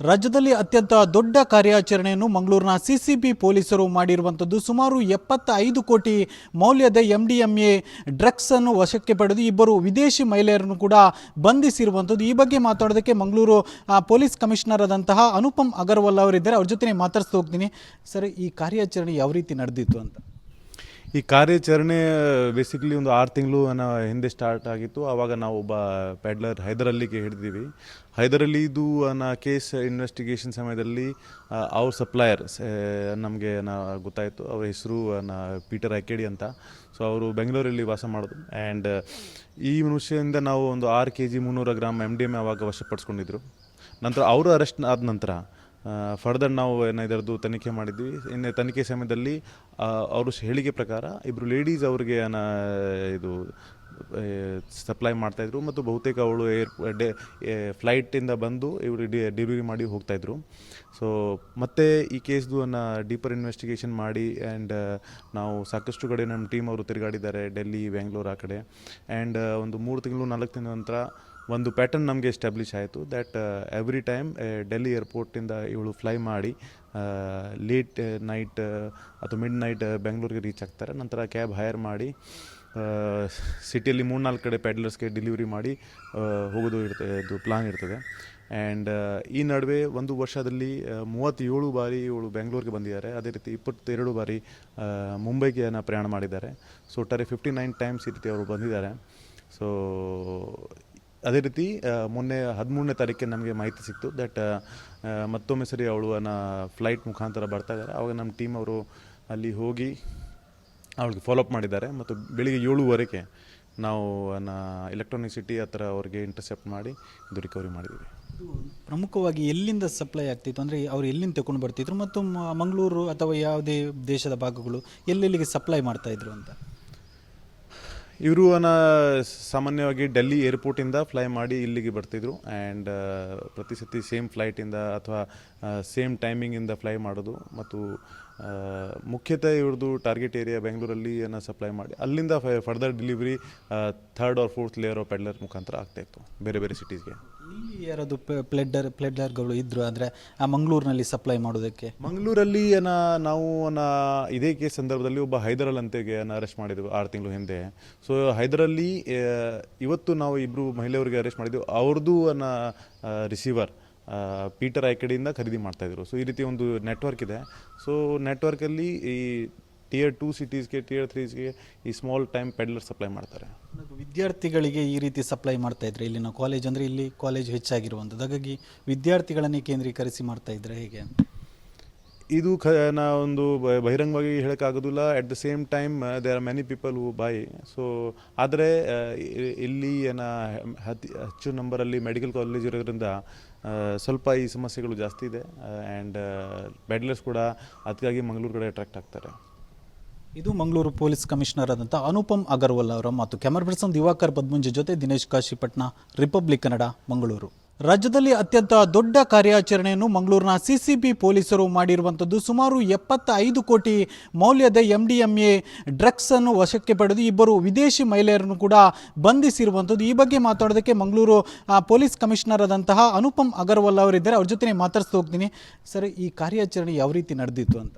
ರಾಜ್ಯದಲ್ಲಿ ಅತ್ಯಂತ ದೊಡ್ಡ ಕಾರ್ಯಾಚರಣೆಯನ್ನು ಮಂಗಳೂರಿನ ಸಿಸಿಬಿ ಪೊಲೀಸರು ಮಾಡಿರುವಂಥದ್ದು ಸುಮಾರು ಎಪ್ಪತ್ತೈದು ಕೋಟಿ ಮೌಲ್ಯದ M D M A drugs ಅನ್ನು ವಶಕ್ಕೆ ಪಡೆದು ಇಬ್ಬರು ವಿದೇಶಿ ಮಹಿಳೆಯರನ್ನು ಕೂಡ ಬಂಧಿಸಿರುವಂಥದ್ದು. ಈ ಬಗ್ಗೆ ಮಾತಾಡೋದಕ್ಕೆ ಮಂಗಳೂರು ಪೊಲೀಸ್ ಕಮಿಷನರ್ ಆದಂತಹ ಅನುಪಮ್ ಅಗರ್ವಾಲ್ ಅವರಿದ್ದಾರೆ. ಅವ್ರ ಜೊತೆ ಮಾತಾಡಿಸ್ತಾ ಹೋಗ್ತೀನಿ. ಸರ್, ಈ ಕಾರ್ಯಾಚರಣೆ ಯಾವ ರೀತಿ ನಡೆದಿತ್ತು ಅಂತ? ಈ ಕಾರ್ಯಾಚರಣೆ ಬೇಸಿಕಲಿ ಒಂದು ಆರು ತಿಂಗಳು ಹಿಂದೆ ಸ್ಟಾರ್ಟ್ ಆಗಿತ್ತು. ಆವಾಗ ನಾವು ಒಬ್ಬ ಪ್ಯಾಡ್ಲರ್ ಹೈದರಲ್ಲಿಗೆ ಹಿಡಿದೀವಿ. ಹೈದರಲ್ಲಿ ಇದು ಅನ್ನೋ ಕೇಸ್ ಇನ್ವೆಸ್ಟಿಗೇಷನ್ ಸಮಯದಲ್ಲಿ ಅವ್ರ ಸಪ್ಲಾಯರ್ ನಮಗೆ ಗೊತ್ತಾಯಿತು. ಅವ್ರ ಹೆಸರು ಪೀಟರ್ ಐಕೆಡಿ ಅಂತ. ಸೊ ಅವರು ಬೆಂಗಳೂರಲ್ಲಿ ವಾಸ ಮಾಡೋದು. ಆ್ಯಂಡ್ ಈ ಮನುಷ್ಯದಿಂದ ನಾವು ಒಂದು ಆರು ಕೆ ಜಿ ಮುನ್ನೂರು ಗ್ರಾಮ್ ಎಂ ಡಿ ಎಂ ಆವಾಗ ವಶಪಡಿಸ್ಕೊಂಡಿದ್ರು. ನಂತರ ಅವರು ಅರೆಸ್ಟ್ ಆದ ನಂತರ ಫರ್ದರ್ ನಾವು ಏನು ಇದರದ್ದು ತನಿಖೆ ಮಾಡಿದ್ವಿ. ಇನ್ನು ತನಿಖೆ ಸಮಯದಲ್ಲಿ ಅವರು ಹೇಳಿಕೆ ಪ್ರಕಾರ ಇಬ್ಬರು ಲೇಡೀಸ್ ಅವ್ರಿಗೆ ಇದು ಸಪ್ಲೈ ಮಾಡ್ತಾಯಿದ್ರು ಮತ್ತು ಬಹುತೇಕ ಅವಳು ಏರ್, ಡೇ ಫ್ಲೈಟಿಂದ ಬಂದು ಇವರು ಡಿ ಡೆಲಿವರಿ ಮಾಡಿ ಹೋಗ್ತಾಯಿದ್ರು ಸೊ ಮತ್ತೆ ಈ ಕೇಸ್ದು ಅನ್ನ ಡೀಪರ್ ಇನ್ವೆಸ್ಟಿಗೇಷನ್ ಮಾಡಿ ಆ್ಯಂಡ್ ನಾವು ಸಾಕಷ್ಟು ಕಡೆ ನಮ್ಮ ಟೀಮ್ ಅವರು ತಿರುಗಾಡಿದ್ದಾರೆ ಡೆಲ್ಲಿ ಬೆಂಗಳೂರು ಆ ಕಡೆ. ಆ್ಯಂಡ್ ಒಂದು ಮೂರು ತಿಂಗಳು ನಾಲ್ಕು ತಿಂಗಳ ನಂತರ ಒಂದು ಪ್ಯಾಟರ್ನ್ ನಮಗೆ ಎಸ್ಟಾಬ್ಲಿಷ್ ಆಯಿತು ದ್ಯಾಟ್ ಎವ್ರಿ ಟೈಮ್ ಡೆಲ್ಲಿ ಏರ್ಪೋರ್ಟಿಂದ ಇವಳು ಫ್ಲೈ ಮಾಡಿ ಲೇಟ್ ನೈಟ್ ಅಥವಾ ಮಿಡ್ ನೈಟ್ ಬೆಂಗಳೂರಿಗೆ ರೀಚ್ ಆಗ್ತಾರೆ. ನಂತರ ಕ್ಯಾಬ್ ಹೈರ್ ಮಾಡಿ ಸಿಟಿಯಲ್ಲಿ ಮೂರು ನಾಲ್ಕು ಕಡೆ ಪ್ಯಾಡ್ಲರ್ಸ್ಗೆ ಡೆಲಿವರಿ ಮಾಡಿ ಹೋಗೋದು ಇರ್ತದೆ ಇದು ಪ್ಲಾನ್ ಇರ್ತದೆ. ಆ್ಯಂಡ್ ಈ ನಡುವೆ ಒಂದು ವರ್ಷದಲ್ಲಿ ಮೂವತ್ತೇಳು ಬಾರಿ ಇವಳು ಬೆಂಗಳೂರಿಗೆ ಬಂದಿದ್ದಾರೆ. ಅದೇ ರೀತಿ ಇಪ್ಪತ್ತೆರಡು ಬಾರಿ ಮುಂಬೈಗೆ ಏನ ಪ್ರಯಾಣ ಮಾಡಿದ್ದಾರೆ. ಸೊ ಒಟ್ಟಾರೆ ಫಿಫ್ಟಿ ನೈನ್ ಟೈಮ್ಸ್ ಈ ರೀತಿ ಅವರು ಬಂದಿದ್ದಾರೆ. ಸೊ ಅದೇ ರೀತಿ ಮೊನ್ನೆ ಹದಿಮೂರನೇ ತಾರೀಕಿಗೆ ನಮಗೆ ಮಾಹಿತಿ ಸಿಕ್ತು ದಟ್ ಮತ್ತೊಮ್ಮೆ ಸರಿ ಅವಳು ಫ್ಲೈಟ್ ಮುಖಾಂತರ ಬರ್ತಾ ಇದ್ದಾರೆ. ಅವಾಗ ನಮ್ಮ ಟೀಮ್ ಅವರು ಅಲ್ಲಿ ಹೋಗಿ ಅವಳಿಗೆ ಫಾಲೋಅಪ್ ಮಾಡಿದ್ದಾರೆ ಮತ್ತು ಬೆಳಿಗ್ಗೆ ಏಳುವರೆಗೆ ನಾವು ಎಲೆಕ್ಟ್ರಾನಿಕ್ ಸಿಟಿ ಹತ್ರ ಅವ್ರಿಗೆ ಇಂಟರ್ಸೆಪ್ಟ್ ಮಾಡಿ ಇದು ರಿಕವರಿ ಮಾಡಿದ್ದೀವಿ. ಪ್ರಮುಖವಾಗಿ ಎಲ್ಲಿಂದ ಸಪ್ಲೈ ಆಗ್ತಿತ್ತು? ಅಂದರೆ ಅವ್ರು ಎಲ್ಲಿಂದ ತಗೊಂಡು ಬರ್ತಿದ್ರು? ಮತ್ತು ಮಂಗಳೂರು ಅಥವಾ ಯಾವುದೇ ದೇಶದ ಭಾಗಗಳು ಎಲ್ಲೆಲ್ಲಿಗೆ ಸಪ್ಲೈ ಮಾಡ್ತಾಯಿದ್ರು ಅಂತ? ಇವರು ಸಾಮಾನ್ಯವಾಗಿ ಡೆಲ್ಲಿ ಏರ್ಪೋರ್ಟಿಂದ ಫ್ಲೈ ಮಾಡಿ ಇಲ್ಲಿಗೆ ಬರ್ತಿದ್ರು. ಆ್ಯಂಡ್ ಪ್ರತಿ ಸತಿ ಸೇಮ್ ಫ್ಲೈಟಿಂದ ಅಥವಾ ಸೇಮ್ ಟೈಮಿಂಗಿಂದ ಫ್ಲೈ ಮಾಡೋದು. ಮತ್ತು ಮುಖ್ಯತೆ ಮುಖ್ಯತಃ ಇವ್ರದ್ದು ಟಾರ್ಗೆಟ್ ಏರಿಯಾ ಬೆಂಗಳೂರಲ್ಲಿ ಅನ್ನ ಸಪ್ಲೈ ಮಾಡಿ. ಅಲ್ಲಿಂದ further delivery third or fourth layer of peddler ಮುಖಾಂತರ ಆಗ್ತಾಯಿತ್ತು ಬೇರೆ ಬೇರೆ ಸಿಟೀಸ್ಗೆ ಯಾರಾದ್ರು ಪ್ಲೆಡ್ಡರ್ ಪ್ಲೆಡ್ಡರ್ಗಳು ಇದ್ರು ಅಂದರೆ ಆ ಮಂಗಳೂರಿನಲ್ಲಿ ಸಪ್ಲೈ ಮಾಡೋದಕ್ಕೆ? ಮಂಗಳೂರಲ್ಲಿ ಏನ, ನಾವು ಇದೇ ಕೇಸ್ ಸಂದರ್ಭದಲ್ಲಿ ಒಬ್ಬ ಹೈದರಲ್ ಅಂತೆಗೆ ಅರೆಸ್ಟ್ ಮಾಡಿದ್ವಿ ಆರು ತಿಂಗಳು ಹಿಂದೆ. ಸೊ ಹೈದರಲ್ಲಿ ಇವತ್ತು ನಾವು ಇಬ್ಬರು ಮಹಿಳೆಯವರಿಗೆ ಅರೆಸ್ಟ್ ಮಾಡಿದ್ವಿ. ಅವ್ರದ್ದು ಅನ್ನ ರಿಸೀವರ್ ಪೀಟರ್ ಐಕಡೆಯಿಂದ ಖರೀದಿ ಮಾಡ್ತಾಯಿದ್ರು ಸೊ ಈ ರೀತಿ ಒಂದು ನೆಟ್ವರ್ಕ್ ಇದೆ. ಸೊ ನೆಟ್ವರ್ಕಲ್ಲಿ ಈ ಟಿಯರ್ ಟೂ ಸಿಟೀಸ್ಗೆ ಟಿಯರ್ ತ್ರೀಸ್ಗೆ ಈ ಸ್ಮಾಲ್ ಟೈಮ್ ಪೆಡ್ಲರ್ ಸಪ್ಲೈ ಮಾಡ್ತಾರೆ. ವಿದ್ಯಾರ್ಥಿಗಳಿಗೆ ಈ ರೀತಿ ಸಪ್ಲೈ ಮಾಡ್ತಾ ಇದ್ರೆ ಇಲ್ಲಿನ ಕಾಲೇಜ್ ಅಂದರೆ ಇಲ್ಲಿ ಕಾಲೇಜ್ ಹೆಚ್ಚಾಗಿರುವಂಥದ್ದು. ಹಾಗಾಗಿ ವಿದ್ಯಾರ್ಥಿಗಳನ್ನೇ ಕೇಂದ್ರೀಕರಿಸಿ ಮಾಡ್ತಾ ಇದ್ರೆ ಹೇಗೆ ಇದು ಖ ನಾ ಒಂದು ಬಹಿರಂಗವಾಗಿ ಹೇಳೋಕ್ಕಾಗೋದಿಲ್ಲ. At the same time they are many people who buy so ಆದರೆ ಇಲ್ಲಿ ಏನ ಅತಿ ಹೆಚ್ಚು ನಂಬರಲ್ಲಿ ಮೆಡಿಕಲ್ ಕಾಲೇಜ್ ಇರೋದ್ರಿಂದ ಸ್ವಲ್ಪ ಈ ಸಮಸ್ಯೆಗಳು ಜಾಸ್ತಿ ಇದೆ. ಆ್ಯಂಡ್ ಬೆಡ್ಲೆಸ್ ಕೂಡ ಅದಕ್ಕಾಗಿ ಮಂಗಳೂರು ಕಡೆ ಅಟ್ರಾಕ್ಟ್ ಆಗ್ತಾರೆ. ಇದು ಮಂಗಳೂರು ಪೊಲೀಸ್ ಕಮಿಷನರ್ ಆದಂಥ ಅನುಪಮ್ ಅಗರ್ವಾಲ್ ಅವರ ಮಾತು. ಕ್ಯಾಮರಾ ಪರ್ಸನ್ ದಿವಾಕರ್ ಪದ್ಮಂಜಿ ಜೊತೆ ದಿನೇಶ್ ಕಾಶಿಪಟ್ನ, ರಿಪಬ್ಲಿಕ್ ಕನ್ನಡ, ಮಂಗಳೂರು. ರಾಜ್ಯದಲ್ಲಿ ಅತ್ಯಂತ ದೊಡ್ಡ ಕಾರ್ಯಾಚರಣೆಯನ್ನು ಮಂಗಳೂರಿನ ಸಿಸಿಬಿ ಪೊಲೀಸರು ಮಾಡಿರುವಂಥದ್ದು ಸುಮಾರು ಎಪ್ಪತ್ತೈದು ಕೋಟಿ ಮೌಲ್ಯದ M D M A drugs ಅನ್ನು ವಶಕ್ಕೆ ಪಡೆದು ಇಬ್ಬರು ವಿದೇಶಿ ಮಹಿಳೆಯರನ್ನು ಕೂಡ ಬಂಧಿಸಿರುವಂಥದ್ದು ಈ ಬಗ್ಗೆ ಮಾತಾಡೋದಕ್ಕೆ ಮಂಗಳೂರು ಪೊಲೀಸ್ ಕಮಿಷನರ್ ಆದಂತಹ ಅನುಪಮ್ ಅಗರ್ವಾಲ್ ಅವರಿದ್ದಾರೆ. ಅವ್ರ ಜೊತೆ ಮಾತಾಡ್ಸ್ತಾ ಹೋಗ್ತೀನಿ. ಸರ್, ಈ ಕಾರ್ಯಾಚರಣೆ ಯಾವ ರೀತಿ ನಡೆದಿತ್ತು ಅಂತ?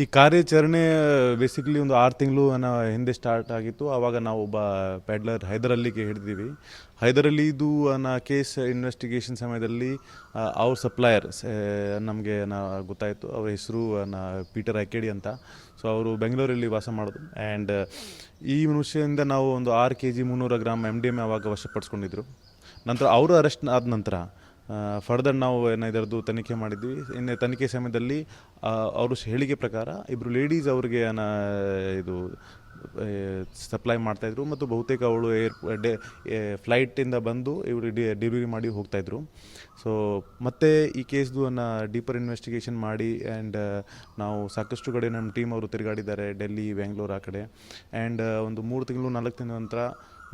ಈ ಕಾರ್ಯಾಚರಣೆ ಬೇಸಿಕಲಿ ಒಂದು ಆರು ತಿಂಗಳು ಹಿಂದೆ ಸ್ಟಾರ್ಟ್ ಆಗಿತ್ತು. ಆವಾಗ ನಾವು ಒಬ್ಬ ಪ್ಯಾಡ್ಲರ್ ಹೈದರಲ್ಲಿಗೆ ಹಿಡಿದೀವಿ ಹೈದರಲ್ಲಿ ಇದು ಅನ್ನೋ ಕೇಸ್ ಇನ್ವೆಸ್ಟಿಗೇಷನ್ ಸಮಯದಲ್ಲಿ ಅವ್ರ ಸಪ್ಲಾಯರ್ ನಮಗೆ ಗೊತ್ತಾಯಿತು. ಅವ್ರ ಹೆಸರು ಪೀಟರ್ ಐಕೆಡಿ ಅಂತ. ಸೊ ಅವರು ಬೆಂಗಳೂರಲ್ಲಿ ವಾಸ ಮಾಡೋದು. ಆ್ಯಂಡ್ ಈ ಮನುಷ್ಯದಿಂದ ನಾವು ಒಂದು ಆರು ಕೆ ಜಿ ಮುನ್ನೂರು ಗ್ರಾಮ್ ಎಂ ಡಿ ಎಂ ಆವಾಗ ವಶಪಡಿಸ್ಕೊಂಡಿದ್ರು. ನಂತರ ಅವರು ಅರೆಸ್ಟ್ ಆದ ನಂತರ ಫರ್ದರ್ ನಾವು ಏನು ಇದರದ್ದು ತನಿಖೆ ಮಾಡಿದ್ವಿ. ಇನ್ನು ತನಿಖೆ ಸಮಯದಲ್ಲಿ ಅವರು ಹೇಳಿಕೆ ಪ್ರಕಾರ ಇಬ್ಬರು ಲೇಡೀಸ್ ಅವ್ರಿಗೆ ಇದು ಸಪ್ಲೈ ಮಾಡ್ತಾಯಿದ್ರು ಮತ್ತು ಬಹುತೇಕ ಅವಳು ಏರ್, ಡೇ ಫ್ಲೈಟಿಂದ ಬಂದು ಇವರು ಡಿ ಡೆಲಿವರಿ ಮಾಡಿ ಹೋಗ್ತಾಯಿದ್ರು ಸೊ ಮತ್ತೆ ಈ ಕೇಸ್ದು ಅನ್ನ ಡೀಪರ್ ಇನ್ವೆಸ್ಟಿಗೇಷನ್ ಮಾಡಿ ಆ್ಯಂಡ್ ನಾವು ಸಾಕಷ್ಟು ಕಡೆ ನಮ್ಮ ಟೀಮ್ ಅವರು ತಿರುಗಾಡಿದ್ದಾರೆ ಡೆಲ್ಲಿ ಬೆಂಗಳೂರು ಆ ಕಡೆ. ಆ್ಯಂಡ್ ಒಂದು ಮೂರು ತಿಂಗಳು ನಾಲ್ಕು ತಿಂಗಳ ನಂತರ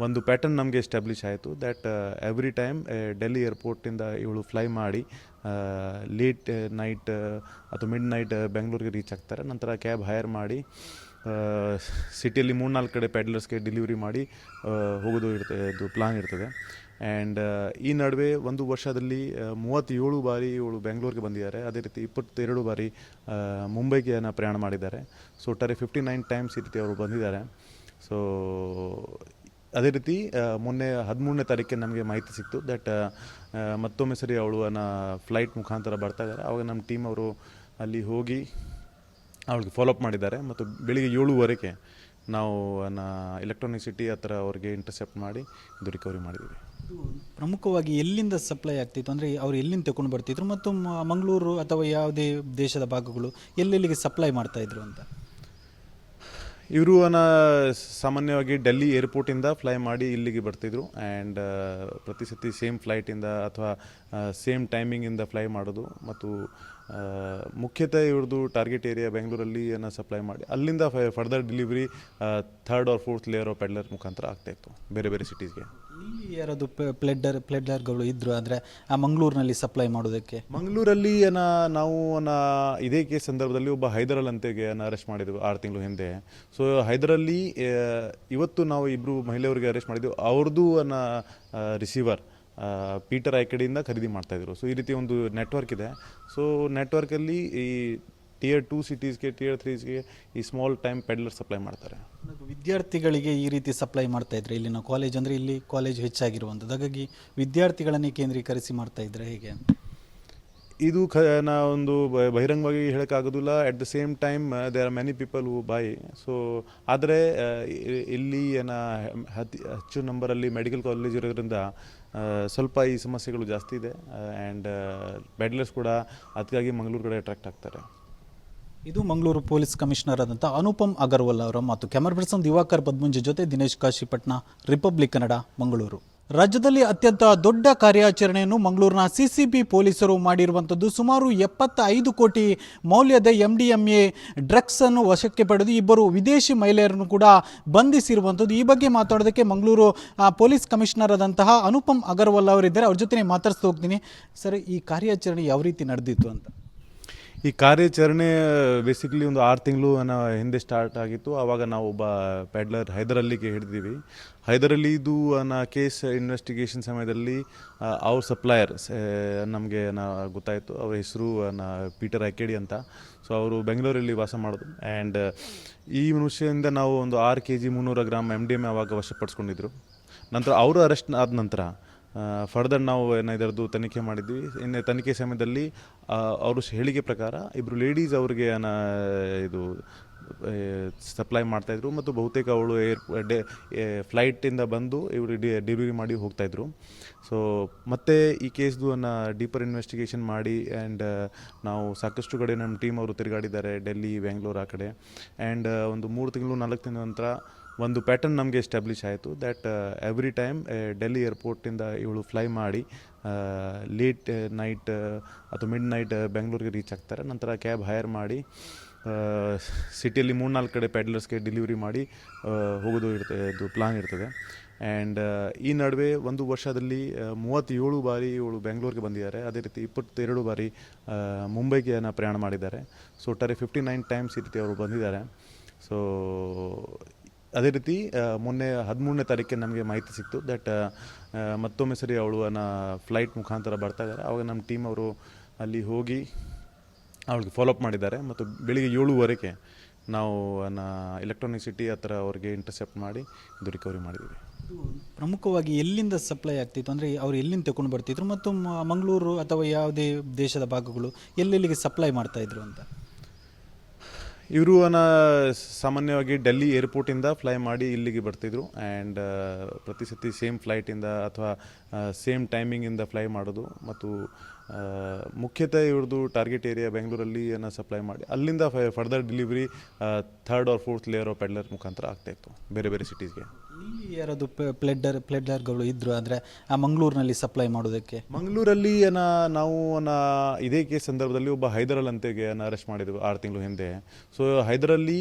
ಒಂದು ಪ್ಯಾಟರ್ನ್ ನಮಗೆ ಎಸ್ಟಾಬ್ಲಿಷ್ ಆಯಿತು ದ್ಯಾಟ್ ಎವ್ರಿ ಟೈಮ್ ಡೆಲ್ಲಿ ಏರ್ಪೋರ್ಟಿಂದ ಇವಳು ಫ್ಲೈ ಮಾಡಿ ಲೇಟ್ ನೈಟ್ ಅಥವಾ ಮಿಡ್ ನೈಟ್ ಬೆಂಗಳೂರಿಗೆ ರೀಚ್ ಆಗ್ತಾರೆ. ನಂತರ ಕ್ಯಾಬ್ ಹೈರ್ ಮಾಡಿ ಸಿಟಿಯಲ್ಲಿ ಮೂರ್ನಾಲ್ಕು ಕಡೆ ಪ್ಯಾಡ್ಲರ್ಸ್ಗೆ ಡೆಲಿವರಿ ಮಾಡಿ ಹೋಗೋದು ಇರ್ತದೆ ಇದು ಪ್ಲಾನ್ ಇರ್ತದೆ. ಆ್ಯಂಡ್ ಈ ನಡುವೆ ಒಂದು ವರ್ಷದಲ್ಲಿ ಮೂವತ್ತೇಳು ಬಾರಿ ಇವಳು ಬೆಂಗಳೂರಿಗೆ ಬಂದಿದ್ದಾರೆ. ಅದೇ ರೀತಿ ಇಪ್ಪತ್ತೆರಡು ಬಾರಿ ಮುಂಬೈಗೆ ಏನ ಪ್ರಯಾಣ ಮಾಡಿದ್ದಾರೆ. ಸೊ ಒಟ್ಟಾರೆ ಫಿಫ್ಟಿ ನೈನ್ ಟೈಮ್ಸ್ ಈ ರೀತಿ ಅವರು ಬಂದಿದ್ದಾರೆ. ಸೊ ಅದೇ ರೀತಿ ಮೊನ್ನೆ ಹದಿಮೂರನೇ ತಾರೀಕಿಗೆ ನಮಗೆ ಮಾಹಿತಿ ಸಿಕ್ತು ದಟ್ ಮತ್ತೊಮ್ಮೆ ಸರಿ ಅವಳು ಫ್ಲೈಟ್ ಮುಖಾಂತರ ಬರ್ತಾ ಇದ್ದಾರೆ. ಆವಾಗ ನಮ್ಮ ಟೀಮ್ ಅವರು ಅಲ್ಲಿ ಹೋಗಿ ಅವಳಿಗೆ ಫಾಲೋಅಪ್ ಮಾಡಿದ್ದಾರೆ ಮತ್ತು ಬೆಳಿಗ್ಗೆ ಏಳುವರೆಗೆ ನಾವು ಎಲೆಕ್ಟ್ರಾನಿಕ್ ಸಿಟಿ ಹತ್ರ ಅವ್ರಿಗೆ ಇಂಟರ್ಸೆಪ್ಟ್ ಮಾಡಿ ಇದು ರಿಕವರಿ ಮಾಡಿದ್ದೀವಿ. ಪ್ರಮುಖವಾಗಿ ಎಲ್ಲಿಂದ ಸಪ್ಲೈ ಆಗ್ತಿತ್ತು? ಅಂದರೆ ಅವ್ರು ಎಲ್ಲಿಂದ ತಗೊಂಡು ಬರ್ತಿದ್ರು ಮತ್ತು ಮಂಗಳೂರು ಅಥವಾ ಯಾವುದೇ ದೇಶದ ಭಾಗಗಳು ಎಲ್ಲೆಲ್ಲಿಗೆ ಸಪ್ಲೈ ಮಾಡ್ತಾಯಿದ್ರು ಅಂತ? ಇವರು ಸಾಮಾನ್ಯವಾಗಿ ಡೆಲ್ಲಿ ಏರ್ಪೋರ್ಟಿಂದ ಫ್ಲೈ ಮಾಡಿ ಇಲ್ಲಿಗೆ ಬರ್ತಿದ್ರು. ಆ್ಯಂಡ್ ಪ್ರತಿ ಸತಿ ಸೇಮ್ ಫ್ಲೈಟಿಂದ ಅಥವಾ ಸೇಮ್ ಟೈಮಿಂಗಿಂದ ಫ್ಲೈ ಮಾಡೋದು. ಮತ್ತು ಮುಖ್ಯತಃ ಇವ್ರದ್ದು ಟಾರ್ಗೆಟ್ ಏರಿಯಾ ಬೆಂಗಳೂರಲ್ಲಿ ಅನ್ನ ಸಪ್ಲೈ ಮಾಡಿ ಅಲ್ಲಿಂದ further delivery third or fourth layer of peddler ಮುಖಾಂತರ ಆಗ್ತಾಯಿತ್ತು ಬೇರೆ ಬೇರೆ ಸಿಟೀಸ್ಗೆ ಇಲ್ಲಿ ಯಾರಾದ್ರು ಪ್ಲೆಡ್ಡರ್ ಪ್ಲೆಡ್ಲರ್ಗಳು ಇದ್ರು ಅಂದರೆ ಆ ಮಂಗಳೂರಿನಲ್ಲಿ ಸಪ್ಲೈ ಮಾಡೋದಕ್ಕೆ? ಮಂಗಳೂರಲ್ಲಿ ಏನ ನಾವು ಅನ್ನ ಇದೇ ಕೇಸ್ ಸಂದರ್ಭದಲ್ಲಿ ಒಬ್ಬ ಹೈದರಲ್ ಅಂತೆಗೆ ಅರೆಸ್ಟ್ ಮಾಡಿದ್ವಿ ಆರು ತಿಂಗಳು ಹಿಂದೆ. ಸೊ ಹೈದರಲ್ಲಿ ಇವತ್ತು ನಾವು ಇಬ್ಬರು ಮಹಿಳೆಯವರಿಗೆ ಅರೆಸ್ಟ್ ಮಾಡಿದ್ವಿ ಅವ್ರದ್ದು ಅನ್ನ ರಿಸೀವರ್ ಪೀಟರ್ ಕಡೆಯಿಂದ ಖರೀದಿ ಮಾಡ್ತಾಯಿದ್ರು ಸೊ ಈ ರೀತಿ ಒಂದು ನೆಟ್ವರ್ಕ್ ಇದೆ. ಸೊ ನೆಟ್ವರ್ಕಲ್ಲಿ ಈ ಟಿಯರ್ ಟೂ ಸಿಟೀಸ್ಗೆ ಟಿಯರ್ ತ್ರೀಸ್ಗೆ ಈ ಸ್ಮಾಲ್ ಟೈಮ್ ಪೆಡ್ಲರ್ ಸಪ್ಲೈ ಮಾಡ್ತಾರೆ. ವಿದ್ಯಾರ್ಥಿಗಳಿಗೆ ಈ ರೀತಿ ಸಪ್ಲೈ ಮಾಡ್ತಾ ಇದ್ರೆ ಇಲ್ಲಿನ ಕಾಲೇಜ್ ಅಂದರೆ ಇಲ್ಲಿ ಕಾಲೇಜ್ ಹೆಚ್ಚಾಗಿರುವಂಥದ್ದು. ಹಾಗಾಗಿ ವಿದ್ಯಾರ್ಥಿಗಳನ್ನೇ ಕೇಂದ್ರೀಕರಿಸಿ ಮಾಡ್ತಾ ಇದ್ರೆ ಹೇಗೆ ಇದು ಖ ನಾ ಒಂದು ಬ- ಬಹಿರಂಗವಾಗಿ ಹೇಳೋಕ್ಕಾಗೋದಿಲ್ಲ. At the same time they are many people who buy so ಆದರೆ ಇಲ್ಲಿ ಏನ ಅತಿ ಹೆಚ್ಚು ನಂಬರಲ್ಲಿ ಮೆಡಿಕಲ್ ಕಾಲೇಜ್ ಇರೋದ್ರಿಂದ ಆ, ಸ್ವಲ್ಪ ಈ ಸಮಸ್ಯೆಗಳು ಜಾಸ್ತಿ ಇದೆ. ಆ್ಯಂಡ್ ಬೆಡ್ಲೆಸ್ ಕೂಡ ಅದಕ್ಕಾಗಿ ಮಂಗಳೂರು ಕಡೆ ಅಟ್ರಾಕ್ಟ್ ಆಗ್ತಾರೆ. ಇದು ಮಂಗಳೂರು ಪೊಲೀಸ್ ಕಮಿಷನರ್ ಆದಂಥ ಅನುಪಮ್ ಅಗರ್ವಾಲ್ ಅವರ ಮಾತು. ಕ್ಯಾಮರಾ ಪರ್ಸನ್ ದಿವಾಕರ್ ಪದ್ಮಂಜಿ ಜೊತೆ ದಿನೇಶ್ ಕಾಶಿಪಟ್ನ ರಿಪಬ್ಲಿಕ್ ಕನ್ನಡ ಮಂಗಳೂರು. ರಾಜ್ಯದಲ್ಲಿ ಅತ್ಯಂತ ದೊಡ್ಡ ಕಾರ್ಯಾಚರಣೆಯನ್ನು ಮಂಗಳೂರಿನ ಸಿಸಿಬಿ ಪೊಲೀಸರು ಮಾಡಿರುವಂಥದ್ದು ಸುಮಾರು ಎಪ್ಪತ್ತ ಐದು ಕೋಟಿ ಮೌಲ್ಯದ M D M A drugs ಅನ್ನು ವಶಕ್ಕೆ ಪಡೆದು ಇಬ್ಬರು ವಿದೇಶಿ ಮಹಿಳೆಯರನ್ನು ಕೂಡ ಬಂಧಿಸಿರುವಂಥದ್ದು. ಈ ಬಗ್ಗೆ ಮಾತಾಡೋದಕ್ಕೆ ಮಂಗಳೂರು ಪೊಲೀಸ್ ಕಮಿಷನರ್ ಆದಂತಹ ಅನುಪಮ್ ಅಗರ್ವಾಲ್ ಅವರಿದ್ದಾರೆ. ಅವ್ರ ಜೊತೆ ಮಾತಾಡಿಸ್ತಾ ಹೋಗ್ತೀನಿ. ಸರ್, ಈ ಕಾರ್ಯಾಚರಣೆ ಯಾವ ರೀತಿ ನಡೆದಿತ್ತು ಅಂತ? ಈ ಕಾರ್ಯಾಚರಣೆ ಬೇಸಿಕಲಿ ಒಂದು ಆರು ತಿಂಗಳು ಹಿಂದೆ ಸ್ಟಾರ್ಟ್ ಆಗಿತ್ತು. ಆವಾಗ ನಾವು ಒಬ್ಬ ಪ್ಯಾಡ್ಲರ್ ಹೈದರಲ್ಲಿಗೆ ಹಿಡಿದೀವಿ ಹೈದರಲ್ಲಿ ಇದು ಅನ್ನೋ ಕೇಸ್ ಇನ್ವೆಸ್ಟಿಗೇಷನ್ ಸಮಯದಲ್ಲಿ ಅವ್ರ ಸಪ್ಲಾಯರ್ ನಮಗೆ ಗೊತ್ತಾಯಿತು. ಅವ್ರ ಹೆಸರು ಪೀಟರ್ ಐಕೆಡಿ ಅಂತ. ಸೊ ಅವರು ಬೆಂಗಳೂರಲ್ಲಿ ವಾಸ ಮಾಡೋದು. ಆ್ಯಂಡ್ ಈ ಮನುಷ್ಯದಿಂದ ನಾವು ಒಂದು ಆರು ಕೆ ಜಿ ಮುನ್ನೂರು ಗ್ರಾಮ್ ಎಂ ಡಿ ಎಂ ಆವಾಗ ವಶಪಡಿಸ್ಕೊಂಡಿದ್ರು. ನಂತರ ಅವರು ಅರೆಸ್ಟ್ ಆದ ನಂತರ ಫರ್ದರ್ ನಾವು ಏನು ಇದರದ್ದು ತನಿಖೆ ಮಾಡಿದ್ವಿ. ಇನ್ನು ತನಿಖೆ ಸಮಯದಲ್ಲಿ ಅವರು ಹೇಳಿಕೆ ಪ್ರಕಾರ ಇಬ್ಬರು ಲೇಡೀಸ್ ಅವ್ರಿಗೆ ಇದು ಸಪ್ಲೈ ಮಾಡ್ತಾಯಿದ್ರು ಮತ್ತು ಬಹುತೇಕ ಅವಳು ಏರ್, ಡೇ ಫ್ಲೈಟಿಂದ ಬಂದು ಇವರು ಡಿ ಡೆಲಿವರಿ ಮಾಡಿ ಹೋಗ್ತಾಯಿದ್ರು ಸೊ ಮತ್ತೆ ಈ ಕೇಸ್ದು ಅನ್ನ ಡೀಪರ್ ಇನ್ವೆಸ್ಟಿಗೇಷನ್ ಮಾಡಿ ಆ್ಯಂಡ್ ನಾವು ಸಾಕಷ್ಟು ಕಡೆ ನಮ್ಮ ಟೀಮ್ ಅವರು ತಿರುಗಾಡಿದ್ದಾರೆ ಡೆಲ್ಲಿ ಬೆಂಗಳೂರು ಆ ಕಡೆ. ಆ್ಯಂಡ್ ಒಂದು ಮೂರು ತಿಂಗಳು ನಾಲ್ಕು ತಿಂಗಳ ನಂತರ ಒಂದು ಪ್ಯಾಟರ್ನ್ ನಮಗೆ ಎಸ್ಟಾಬ್ಲಿಷ್ ಆಯಿತು ದ್ಯಾಟ್ ಎವ್ರಿ ಟೈಮ್ ಡೆಲ್ಲಿ ಏರ್ಪೋರ್ಟಿಂದ ಇವಳು ಫ್ಲೈ ಮಾಡಿ ಲೇಟ್ ನೈಟ್ ಅಥವಾ ಮಿಡ್ ನೈಟ್ ಬೆಂಗಳೂರಿಗೆ ರೀಚ್ ಆಗ್ತಾರೆ. ನಂತರ ಕ್ಯಾಬ್ ಹೈರ್ ಮಾಡಿ ಸಿಟಿಯಲ್ಲಿ ಮೂರ್ನಾಲ್ಕು ಕಡೆ ಪ್ಯಾಡ್ಲರ್ಸ್ಗೆ ಡೆಲಿವರಿ ಮಾಡಿ ಹೋಗೋದು ಇರ್ತದೆ ಇದು ಪ್ಲಾನ್ ಇರ್ತದೆ. ಆ್ಯಂಡ್ ಈ ನಡುವೆ ಒಂದು ವರ್ಷದಲ್ಲಿ ಮೂವತ್ತೇಳು ಬಾರಿ ಇವಳು ಬೆಂಗಳೂರಿಗೆ ಬಂದಿದ್ದಾರೆ. ಅದೇ ರೀತಿ ಇಪ್ಪತ್ತೆರಡು ಬಾರಿ ಮುಂಬೈಗೆ ಪ್ರಯಾಣ ಮಾಡಿದ್ದಾರೆ. ಸೊ ಒಟ್ಟಾರೆ ಫಿಫ್ಟಿ ನೈನ್ ಟೈಮ್ಸ್ ಈ ರೀತಿ ಅವರು ಬಂದಿದ್ದಾರೆ. ಸೊ ಅದೇ ರೀತಿ ಮೊನ್ನೆ ಹದಿಮೂರನೇ ತಾರೀಕಿಗೆ ನಮಗೆ ಮಾಹಿತಿ ಸಿಕ್ತು ದಟ್ ಮತ್ತೊಮ್ಮೆ ಸರಿ ಅವಳು ಫ್ಲೈಟ್ ಮುಖಾಂತರ ಬರ್ತಾ ಇದ್ದಾರೆ. ಆವಾಗ ನಮ್ಮ ಟೀಮ್ ಅವರು ಅಲ್ಲಿ ಹೋಗಿ ಅವಳಿಗೆ ಫಾಲೋಅಪ್ ಮಾಡಿದ್ದಾರೆ ಮತ್ತು ಬೆಳಿಗ್ಗೆ ಏಳುವರೆಗೆ ನಾವು ಎಲೆಕ್ಟ್ರಾನಿಕ್ ಸಿಟಿ ಹತ್ರ ಅವ್ರಿಗೆ ಇಂಟರ್ಸೆಪ್ಟ್ ಮಾಡಿ ಇದು ರಿಕವರಿ ಮಾಡಿದ್ದೀವಿ. ಪ್ರಮುಖವಾಗಿ ಎಲ್ಲಿಂದ ಸಪ್ಲೈ ಆಗ್ತಿತ್ತು? ಅಂದರೆ ಅವ್ರು ಎಲ್ಲಿಂದ ತಗೊಂಡು ಬರ್ತಿದ್ರು? ಮತ್ತು ಮಂಗಳೂರು ಅಥವಾ ಯಾವುದೇ ದೇಶದ ಭಾಗಗಳು ಎಲ್ಲೆಲ್ಲಿಗೆ ಸಪ್ಲೈ ಮಾಡ್ತಾಯಿದ್ರು ಅಂತ? ಇವರು ಸಾಮಾನ್ಯವಾಗಿ ಡೆಲ್ಲಿ ಏರ್ಪೋರ್ಟಿಂದ ಫ್ಲೈ ಮಾಡಿ ಇಲ್ಲಿಗೆ ಬರ್ತಿದ್ರು. ಆ್ಯಂಡ್ ಪ್ರತಿ ಸತಿ ಸೇಮ್ ಫ್ಲೈಟಿಂದ ಅಥವಾ ಸೇಮ್ ಟೈಮಿಂಗಿಂದ ಫ್ಲೈ ಮಾಡೋದು. ಮತ್ತು ಮುಖ್ಯತಃ ಇವ್ರದ್ದು ಟಾರ್ಗೆಟ್ ಏರಿಯಾ ಬೆಂಗಳೂರಲ್ಲಿ ಅನ್ನ ಸಪ್ಲೈ ಮಾಡಿ ಅಲ್ಲಿಂದ further delivery third or fourth layer of peddler ಮುಖಾಂತರ ಆಗ್ತಾಯಿತ್ತು ಬೇರೆ ಬೇರೆ ಸಿಟೀಸ್ಗೆ ಯಾರಾದ್ರು ಪ್ಲೆಡ್ಡರ್ ಪ್ಲೆಡ್ಡರ್ಗಳು ಇದ್ರು ಅಂದರೆ ಆ ಮಂಗಳೂರಿನಲ್ಲಿ ಸಪ್ಲೈ ಮಾಡೋದಕ್ಕೆ? ಮಂಗಳೂರಲ್ಲಿ ಏನ ನಾವು ಅನ್ನ ಇದೇ ಕೇಸ್ ಸಂದರ್ಭದಲ್ಲಿ ಒಬ್ಬ ಹೈದರಲ್ ಅಂತೆಗೆ ಅರೆಸ್ಟ್ ಮಾಡಿದ್ವಿ ಆರು ತಿಂಗಳು ಹಿಂದೆ. ಸೊ ಹೈದರಲ್ಲಿ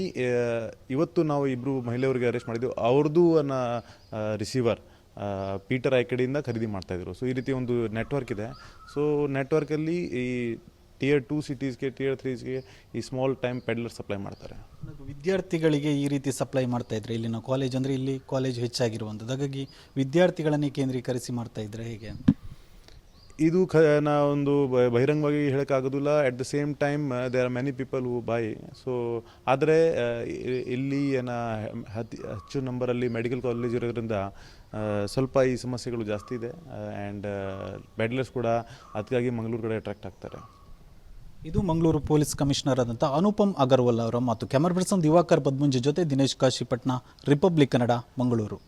ಇವತ್ತು ನಾವು ಇಬ್ಬರು ಮಹಿಳೆಯವರಿಗೆ ಅರೆಸ್ಟ್ ಮಾಡಿದ್ವಿ ಅವ್ರದ್ದು ಅನ್ನ ರಿಸೀವರ್ ಪೀಟರ್ ಐಕಡೆಯಿಂದ ಖರೀದಿ ಮಾಡ್ತಾಯಿದ್ರು ಸೊ ಈ ರೀತಿ ಒಂದು ನೆಟ್ವರ್ಕ್ ಇದೆ. ಸೊ ನೆಟ್ವರ್ಕಲ್ಲಿ ಈ ಟಿಯರ್ ಟೂ ಸಿಟೀಸ್ಗೆ ಟಿಯರ್ ತ್ರೀಸ್ಗೆ ಈ ಸ್ಮಾಲ್ ಟೈಮ್ ಪೆಡ್ಲರ್ ಸಪ್ಲೈ ಮಾಡ್ತಾರೆ. ವಿದ್ಯಾರ್ಥಿಗಳಿಗೆ ಈ ರೀತಿ ಸಪ್ಲೈ ಮಾಡ್ತಾ ಇದ್ರೆ ಇಲ್ಲಿನ ಕಾಲೇಜ್ ಅಂದರೆ ಇಲ್ಲಿ ಕಾಲೇಜ್ ಹೆಚ್ಚಾಗಿರುವಂಥದ್ದು. ಹಾಗಾಗಿ ವಿದ್ಯಾರ್ಥಿಗಳನ್ನೇ ಕೇಂದ್ರೀಕರಿಸಿ ಮಾಡ್ತಾ ಇದ್ರೆ ಹೇಗೆ ಇದು ಖ ನಾ ಒಂದು ಬ- ಬಹಿರಂಗವಾಗಿ ಹೇಳೋಕ್ಕಾಗೋದಿಲ್ಲ. At the same time they are many people who buy so ಆದರೆ ಇಲ್ಲಿ ಏನ ಅತಿ ಹೆಚ್ಚು ನಂಬರಲ್ಲಿ ಮೆಡಿಕಲ್ ಕಾಲೇಜ್ ಇರೋದ್ರಿಂದ ಆ, ಸ್ವಲ್ಪ ಈ ಸಮಸ್ಯೆಗಳು ಜಾಸ್ತಿ ಇದೆ. ಆ್ಯಂಡ್ ಬೆಡ್ಲರ್ಸ್ ಕೂಡ ಅದಕ್ಕಾಗಿ ಮಂಗಳೂರು ಕಡೆ ಅಟ್ರಾಕ್ಟ್ ಆಗ್ತಾರೆ. ಇದು ಮಂಗಳೂರು ಪೊಲೀಸ್ ಕಮಿಷನರ್ ಆದಂಥ ಅನುಪಮ್ ಅಗರ್ವಾಲ್ ಅವರ ಮಾತು. ಕ್ಯಾಮರಾ ಪರ್ಸನ್ ದಿವಾಕರ್ ಪದ್ಮಂಜಿ ಜೊತೆ ದಿನೇಶ್ ಕಾಶಿಪಟ್ನ ರಿಪಬ್ಲಿಕ್ ಕನ್ನಡ ಮಂಗಳೂರು.